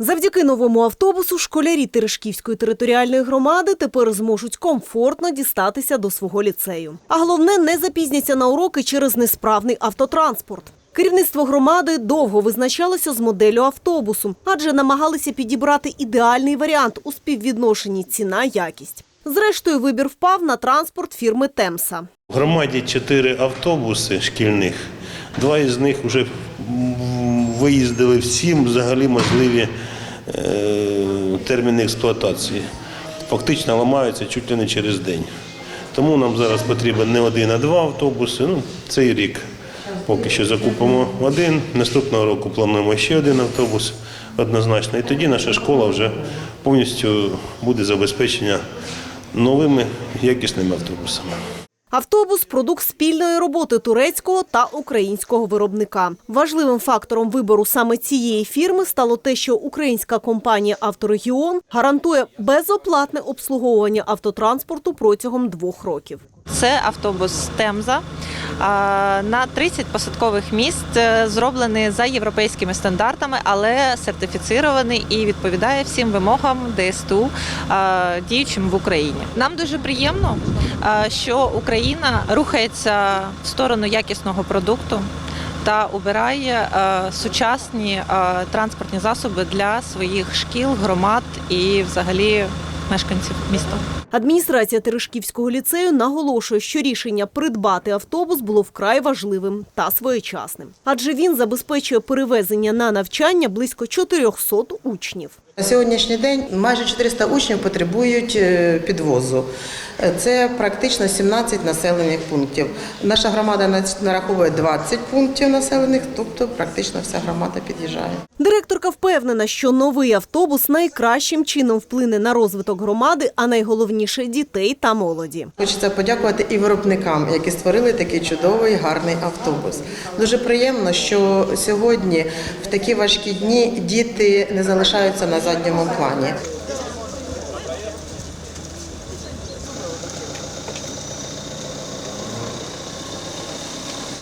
Завдяки новому автобусу школярі Терешківської територіальної громади тепер зможуть комфортно дістатися до свого ліцею. А головне, не запізняться на уроки через несправний автотранспорт. Керівництво громади довго визначалося з моделлю автобусу, адже намагалися підібрати ідеальний варіант у співвідношенні ціна-якість. Зрештою, вибір впав на транспорт фірми Темса. В громаді чотири автобуси шкільних. Два із них вже виїздили всі взагалі можливі е, терміни експлуатації. Фактично ламаються чуть ли не через день. Тому нам зараз потрібен не один, а два автобуси. Ну, цей рік поки що закупимо один. Наступного року плануємо ще один автобус однозначно. І тоді наша школа вже повністю буде забезпечена новими якісними автобусами. Автобус продукт спільної роботи турецького та українського виробника. Важливим фактором вибору саме цієї фірми стало те, що українська компанія Авторегіон гарантує безоплатне обслуговування автотранспорту протягом двох років. Це автобус Темза на 30 посадкових місць, е, зроблений за європейськими стандартами, але сертифіцірований і відповідає всім вимогам ДСТУ, діючим в Україні. Нам дуже приємно, що Україна рухається в сторону якісного продукту. Та обирає е, сучасні е, транспортні засоби для своїх шкіл, громад і, взагалі, мешканців міста. Адміністрація Терешківського ліцею наголошує, що рішення придбати автобус було вкрай важливим та своєчасним, адже він забезпечує перевезення на навчання близько 400 учнів. На сьогоднішній день майже 400 учнів потребують е, підвозу. Е, Це практично 17 населених пунктів. Наша громада нараховує 20 пунктів населених, тобто практично вся громада під'їжджає. Директорка впевнена, що новий автобус найкращим чином вплине на розвиток громади, а найголовніше дітей та молоді. Хочеться подякувати і виробникам, які створили такий чудовий гарний автобус. Дуже приємно, що сьогодні в такі важкі дні діти не залишаються на zasadnie monkowanie.